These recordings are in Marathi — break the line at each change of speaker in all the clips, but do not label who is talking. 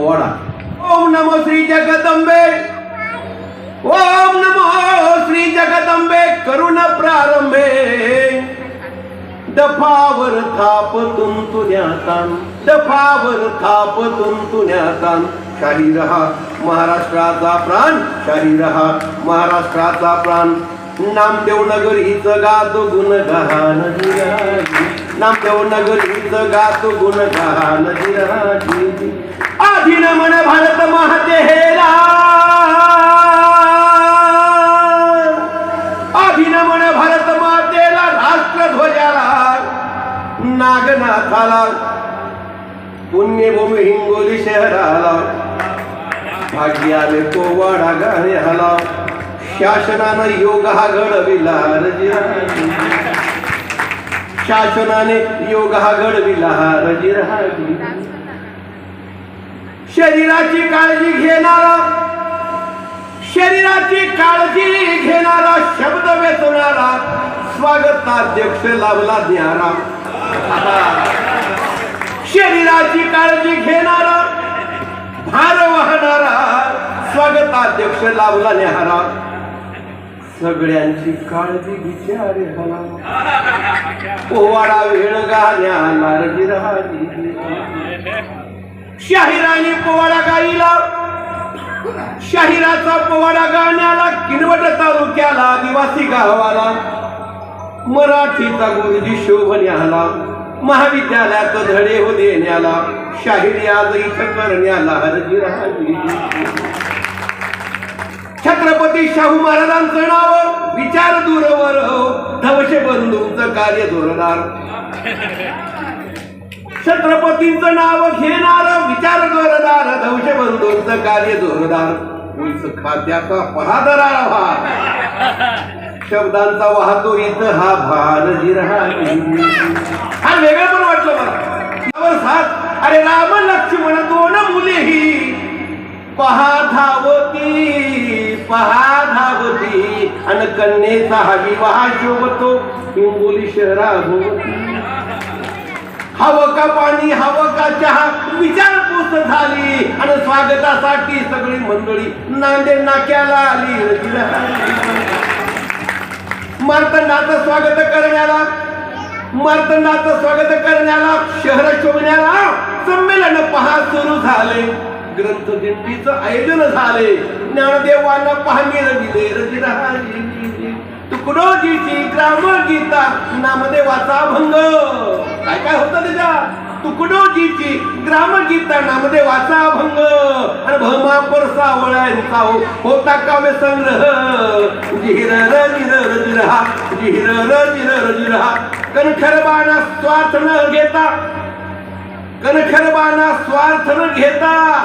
पोवाडा ओम नमो श्री जगदंबे. ओम नमो श्री जगदंबे. करुण प्रारंभे. दफावर थाप तुंतुण्यातान दफावर थाप तुंतुण्यातान शाही रहा महाराष्ट्राचा प्राण. शाही रहा महाराष्ट्राचा प्राण. नामदेव नगर हिच गात गुण गहान नामदेव नगर हिच गात गुण गहान अधीन मन भारत महते अधीन मन भारत मातेला राष्ट्रध्वजाला नागनाथाला. पुण्यभूमी हिंगोली शहराला. भाग्याने कोवाडा गाणे हाला शासनानं योग हा घडविला शासनाने योग हा घडविला रजिराजी. शरीराची काळजी घेणारा शरीराची काळजी घेणारा शब्द वेचणारा स्वागताध्यक्ष लाभला न्यारा शरीराची काळजी घेणारा भार वाहणारा स्वागताध्यक्ष लाभला न्यारा सगळ्यांची काळजी विचारे हला पोवाडा वेळ गाण्याला राहिली. शाहिराने पोवाडा गाईला. शाहिराचा पोवाडा गाण्याला किनवट तालुक्याला आदिवासी गावाला. मराठीचा गुरुजी शोभण्याला महाविद्यालयात धडे हो देण्याला शाहिरी आज इथं करण्याला हरजिराजी छत्रपती शाहू महाराजांचं नाव विचार दूरवर हो, धवशे बंधूंचं कार्य धोरणार. छत्रपतींचं नाव घेणार विचार जोरदार धवशे बंधूंच कार्य जोरदार. खात्याचा पहादरा भार शब्दांचा वाहतो इथं हा भार जिरहा हा वेगळं पण वाटलं मला. सात अरे राम लक्ष्मण दोन मुलेही. पहा धावती पहा धावती. आणि कन्येचा हा विवाह शोभतो हिंगोली शहराभोवती हवं का पाणी हवं का चहा? विचारपूस झाली. आणि स्वागतासाठी सगळी मंडळी नांदे नाक्याला आली मार्तंडाचं स्वागत करण्याला मार्तंडाचं स्वागत करण्याला शहर शोभण्याला संमेलन पहा सुरू झाले. ग्रंथ दिंडीचं आयोजन झाले. ज्ञानदेवांना पाहणी रविले रजिराजी तुकडोजीची ग्राम गीता नामदेवाचा भंग. काय काय होतं त्याच्या? तुकडोजीची ग्राम गीता नामदेवाचा भंग. आणि भमा परसावळ्यांचा हो- होता काव्य संग्रह. जिहिर र जिर र जिरहा जिहिर र जिर र जिरहा. कणखरबाना स्वार्थ न घेता कणखरबाना स्वार्थ न घेता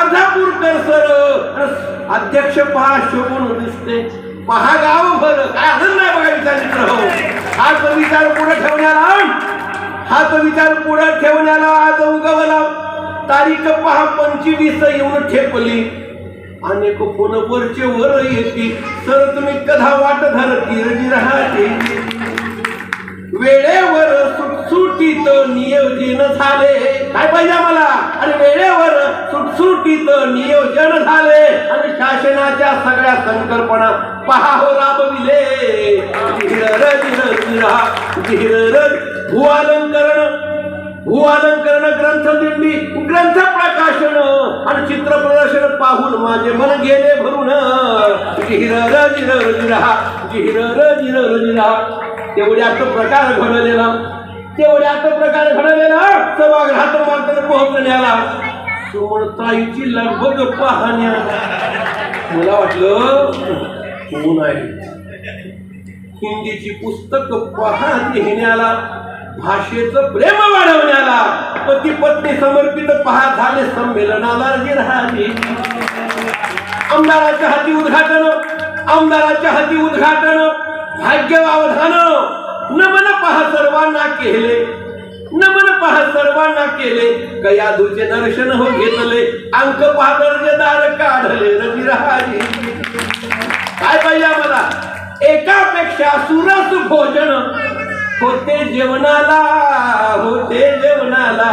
अर्धापूरकर सर. अध्यक्ष पहा शोभून दिसते. महागाव भर. काय आनंद आहे बघा विचार हो. हाच विचार पुढे ठेवण्याला हाच विचार पुढे ठेवण्याला आज उगवला. तारीख पहा पंचवीस येऊन ठेपली. अनेक फोन वरचे वर येते. सर तुम्ही कधा वाट धरती रजी राहते. वेळेवर सुटसुटीत नियोजन झाले. काय पाहिजे आम्हाला? सुटीत नियोजन झाले. आणि शासनाच्या सगळ्या संकल्पना पहा हो राबविले. भूअलंकरण भूअलंकरण ग्रंथ दिंडी ग्रंथ प्रकाशन आणि चित्र प्रदर्शन पाहून माझे मन गेले भरून. जिहिर जिर जिरा जिहिर जिर जिरा तेवढ्याच प्रकार घडलेला. तेवढ्याच प्रकार घडलेला. सभागृहात मात्र पोहोचण्याला. ताईची लगबग पाहण्या मला वाटलं कोण आहे? हिंदीची पुस्तक पाहत लिहिण्याला भाषेचं प्रेम वाढवण्याला. पती पत्नी समर्पित पहा झाले संमेलनाला जी राहते आमदाराच्या हाती उद्घाटन आमदाराच्या हाती उद्घाटन भाग्य वावधान नमन पहा सर्वांना केले. नमन पहा सर्वांना केले. कयाधूचे दर्शन हो घेतले. अंक पहा दर्जेदार काढले. रवी राहाजी काय पाहिजे आम्हाला? एकापेक्षा सुरस भोजन. होते जेवणाला होते जेवणाला.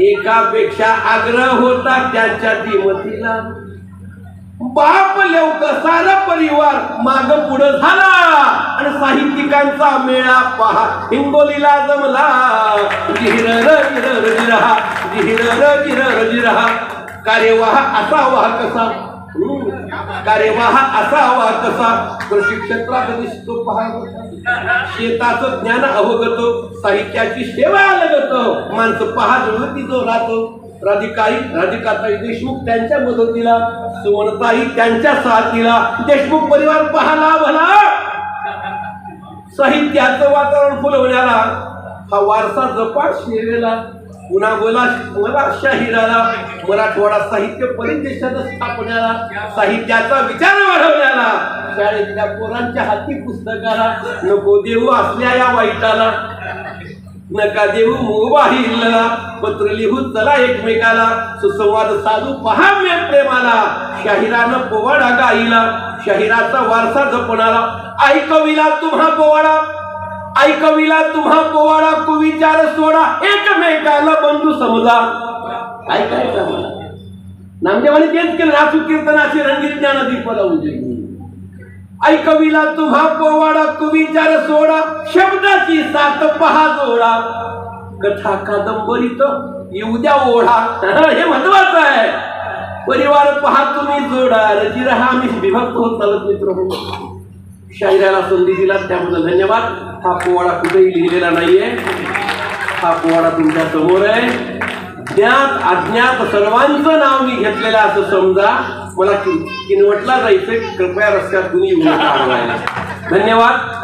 एकापेक्षा आग्रह होता त्यांच्या दिमतीला. बाप लेवक सारा परिवार माग पुढं झाला. आणि साहित्यिकांचा मेळा पहा. हिंगोलीला जमला जिहिर र जिर र जिरहा जिहिर र जिर र जिरहा कार्यवाह असावा कसा? कार्यवाह असा असावा कसा? कृषी क्षेत्रात दिसतो पहा. शेताचं ज्ञान अवगत. साहित्याची सेवा लगत. माणसं पहा जुळती जो राहतो. राधिकाई राधिकाताई देशमुख त्यांच्या मदतीला सुवर्णताई त्यांच्या साथीला. देशमुख परिवार पाहला लाभला साहित्याचं वातावरण फुलवण्याला हा वारसा जपा शिरलेला पुन्हा बोला मला शाहिराला मराठवाडा साहित्य परिदेशात स्थापण्याला साहित्याचा विचार वाढवण्याला शाळेतल्या पोरांच्या हाती पुस्तकाला नको देऊ असल्या या वाईटाला नका देऊ मोबाईलला पत्र लिहू चला एकमेकाला सुसंवाद साधू पहा मे प्रेमाला शाहिरानं पोवाडा गाईला शहिराचा वारसा जपणारा. ऐकविला तुम्हा पोवाडा. ऐकविला तुम्हा पोवाडा. कुविचार सोडा. एकमेकाला बंधू समजा. ऐकायचा मला नामदेवाने तेच केलं. राजू कीर्तनाची रंगीत ज्ञानदीप लावून दिली. ऐकविला तुम्हा पोवाडा. कुविचार सोडा. शब्दाची सात पहा जोडा. कथा कादंबरीत येऊ द्या ओढा. हे महत्वाचं आहे. परिवार पहा तुम्ही जोडा रची राहा आम्ही विभक्त होत चालत मित्र हो. शाहिराला संधी दिला त्याबद्दल धन्यवाद. हा पोवाडा कुठेही लिहिलेला नाहीये. हा पोवाडा तुमच्यासमोर आहे. ज्ञात अज्ञात सर्वांचं नाव मी घेतलेलं असं समजा. मला कि- किनवटला जायचं कृपया रस्त्यात तुम्ही येऊ धन्यवाद.